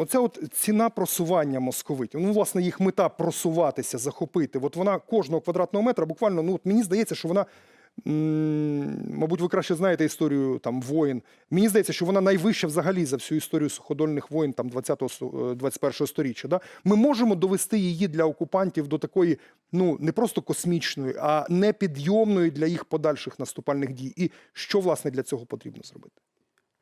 Оця от ціна просування московитів. Ну, власне, їх мета просуватися, захопити. От вона кожного квадратного метра буквально, ну от мені здається, що вона. Мабуть, ви краще знаєте історію там воїн. Мені здається, що вона найвища взагалі за всю історію суходольних воїн там 20-го, сто- е, 21-го сторіччя. Да? Ми можемо довести її для окупантів до такої, ну не просто космічної, а непідйомної для їх подальших наступальних дій. І що власне для цього потрібно зробити?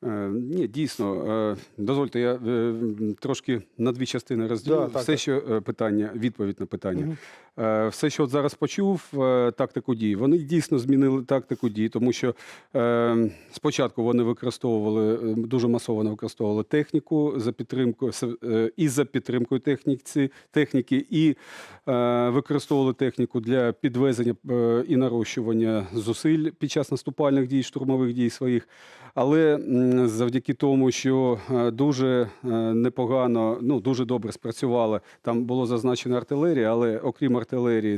Е, Ні, дійсно, е, дозвольте, я е, трошки на дві частини розділю. Да, так, Все, так. що питання, відповідь на питання. Мгм. Е, Все, що от зараз почув, е, тактику дій, вони дійсно змінили тактику дій, тому що е, спочатку вони використовували дуже масово використовували техніку за е, і за підтримкою техніці, техніки, і використовували техніку для підвезення і нарощування зусиль під час наступальних дій, штурмових дій своїх. Але завдяки тому, що дуже непогано, ну дуже добре спрацювала, там було зазначено артилерія, але окрім артилерії,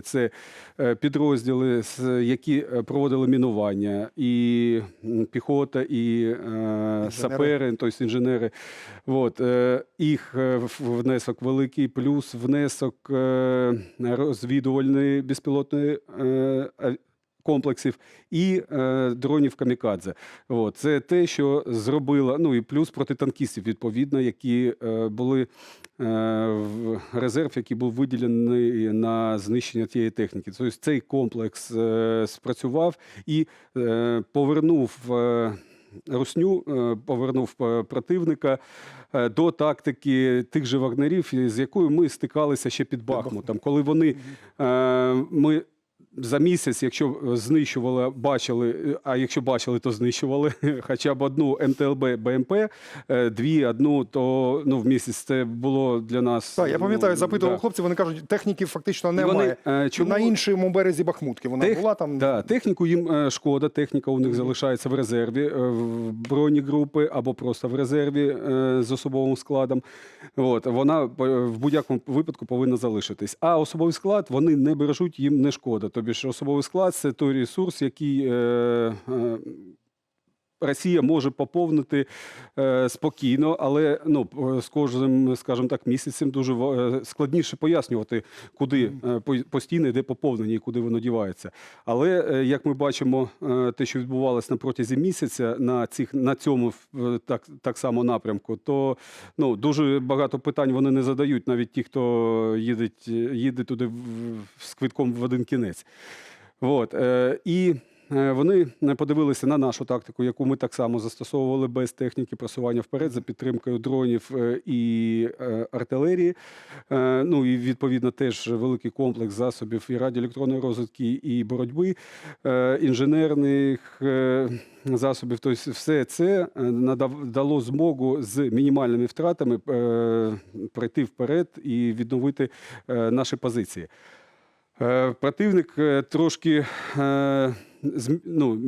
це е, підрозділи, які е, проводили мінування, і піхота, і е, сапери, тобто інженери. От, їх внесок великий, плюс внесок розвідувальної безпілотної комплексів і е, дронів камікадзе. От, це те, що зробила, ну і плюс протитанкістів, відповідно, які е, були е, в резерв, який був виділений на знищення тієї техніки. Тобто цей комплекс е, спрацював і е, повернув. Е, Русню е, повернув е, противника е, до тактики тих же вагнерів, з якою ми стикалися ще під Бахмутом, коли вони ми. За місяць, якщо знищували, бачили, е, а якщо бачили, то знищували хоча б одну МТЛБ БМП, е, дві, одну, то ну в місяць це було для нас. Так, я пам'ятаю, ну, запитував да. хлопців, вони кажуть, техніки фактично І вони, е, чому- На іншому березі Бахмутки вона Тех- була там. Да, техніку їм е, шкода, техніка у них залишається в резерві, е, в бронегрупи або просто в резерві е, з особовим складом. От, вона е, в будь-якому випадку повинна залишитись. А особовий склад вони не бережуть, їм не шкода. Тобі ж особовий склад це той ресурс, який. Е, е, Росія може поповнити е, спокійно, але ну з кожним, скажімо так, місяцем дуже е, складніше пояснювати, куди е, постійно йде поповнення і куди воно дівається. Але е, як ми бачимо, е, те, що відбувалося на протязі місяця на цих на цьому е, так, так само напрямку, то ну дуже багато питань вони не задають, навіть ті, хто їде, їде туди в- з квитком в один кінець. От, е, і е, вони е, подивилися на нашу тактику, яку ми так само застосовували без техніки просування вперед за підтримкою дронів е, і е, артилерії. Е, Ну і відповідно теж великий комплекс засобів і радіоелектронної розвитки, і боротьби е, інженерних. е, Засобів, тобто все це е, дало змогу з мінімальними втратами е, пройти вперед і відновити е, наші позиції. Е, Противник е, трошки е, ну,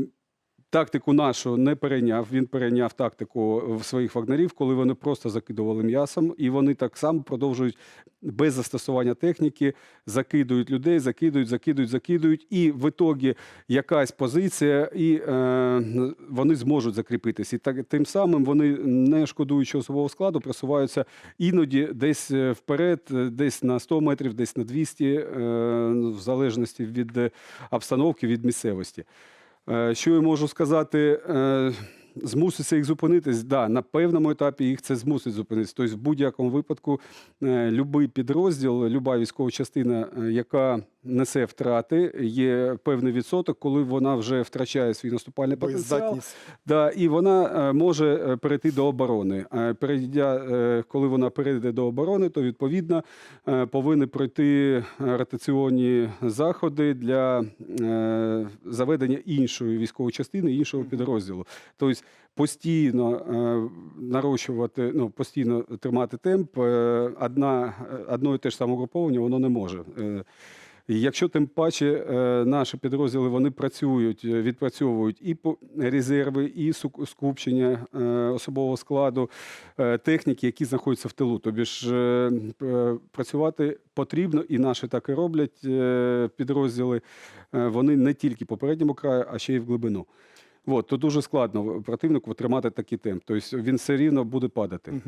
тактику нашу не перейняв. Він перейняв тактику в своїх вагнерів, коли вони просто закидували м'ясом, і вони так само продовжують без застосування техніки, закидують людей, закидують, закидують, закидують. І в ітогі якась позиція, і е, вони зможуть закріпитись. І так тим самим вони, не шкодуючи особового складу, просуваються іноді десь е, вперед, е, десь на 100 метрів, десь на 200, е, в залежності від е, обстановки, від місцевості. Е, Що я можу сказати? Змуситься їх зупинитись, да, на певному етапі їх це змусить зупинитись. Тобто, в будь-якому випадку, е, любий підрозділ, люба військова частина, е, яка несе втрати, є певний відсоток, коли вона вже втрачає свій наступальний потенціал. Да, і вона е, може перейти до оборони. Перейдя, коли вона перейде до оборони, то відповідно повинні пройти ротаційні заходи для заведення іншої військової частини, іншого підрозділу. Тобто постійно е, нарощувати, ну постійно тримати темп. е, Одна одно і те ж саме угруповання воно не може. Е, Якщо тим паче наші підрозділи вони працюють, відпрацьовують і резерви, і скупчення особового складу техніки, які знаходяться в тилу. Тобі ж працювати потрібно, і наші так і роблять підрозділи. Вони не тільки по передньому краю, а ще й в глибину. От, то дуже складно противнику тримати такий темп. Тобто він все рівно буде падати.